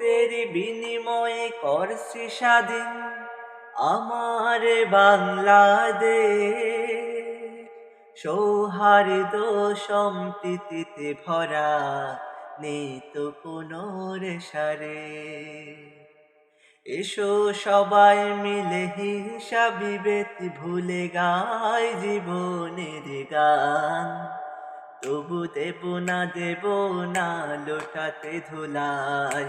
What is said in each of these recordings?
রক্তের বিনিময়ে করছি স্বাধীন আমার বাংলাদেশ। সৌহার্দ্য সম্প্রীতিতে ভরা নেই তো কোনো সারে। এসো সবাই মিলে হিংসা ভুলে গায় জীবনের গান। তবু দেব না দেব না, লোটাতে ধুলায়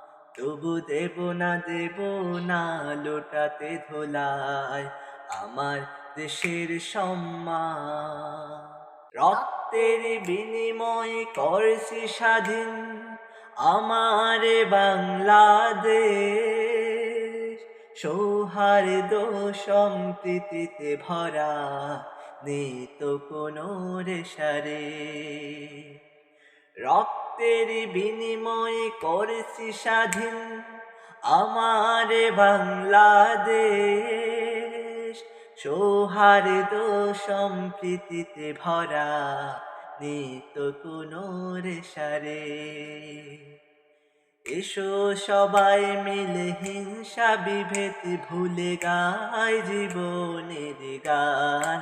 তবু দেব না দেব না, লোটাতে ধোলায় আমার দেশের সম্মান। রক্তের বিনিময় করছি স্বাধীন আমার বাংলাদেশ। সৌহার্দ্য সম্প্রীতিতে ভরা নেই তো কোনো রেশারে। রক্তের বিনিময় করেছি স্বাধীন, আমার বাংলাদেশ। সৌহার্দ্য সম্প্রীতিতে ভরা, নিত কোনো রেশারে। এসো সবাই মিলে হিংসা বিভেদ ভুলে গায় জীবনের গান।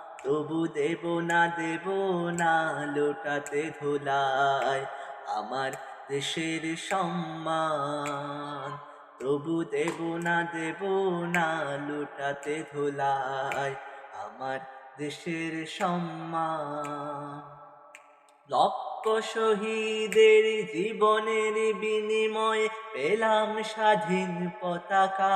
তবু দেব না দেব না, লোটাতে ধুলায় আমার দেশের সম্মান। তবু দেব না দেব না, লুটাতে ধুলায় আমার দেশের সম্মান। লক্ষ শহীদের জীবনের বিনিময়ে পেলাম স্বাধীন পতাকা।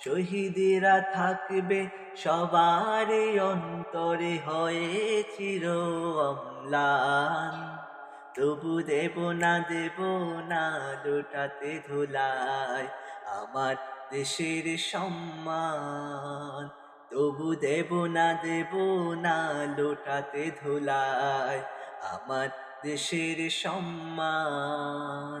শহীদেরা থাকবে সবার অন্তরে হয়ে চির অম্লান। তবু দেব না দেব না, লোটাতে ধুলায় আমার দেশের সম্মান। তবু দেব না দেব না, লোটাতে ধুলায় আমার দেশের সম্মান।